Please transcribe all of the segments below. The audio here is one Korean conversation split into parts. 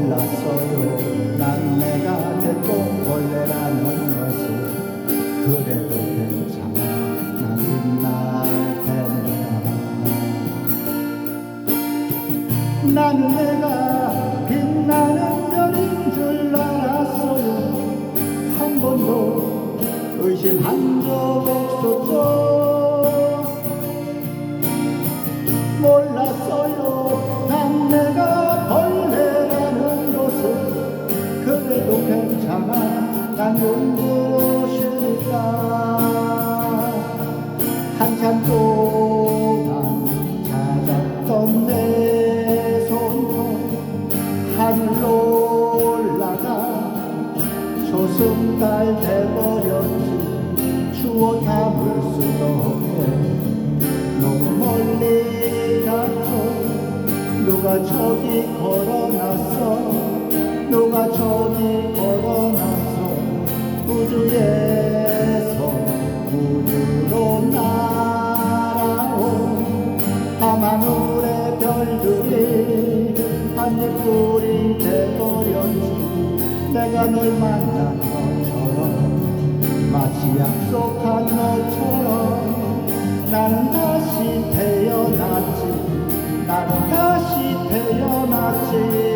몰랐어요. 난 내가 내 똥벌레라는 것을 그래도 괜찮아. 난 빛날 테니까 나는 내가 빛나는 별인 줄 알았어요. 한 번도 의심한 적 없었죠 난 눈부시니까? 한참 동안 찾았던 내 손도 하늘로 올라가 소승달 돼버렸지. 추워 담을 수도 없네. 너무 멀리 갔어 누가 저기 걸어놨어? 누가 저기 걸어놨어 내가 널 만난 것처럼 마치 약속한 것처럼 나는 다시 태어났지. 나는 다시 태어났지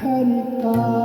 tarika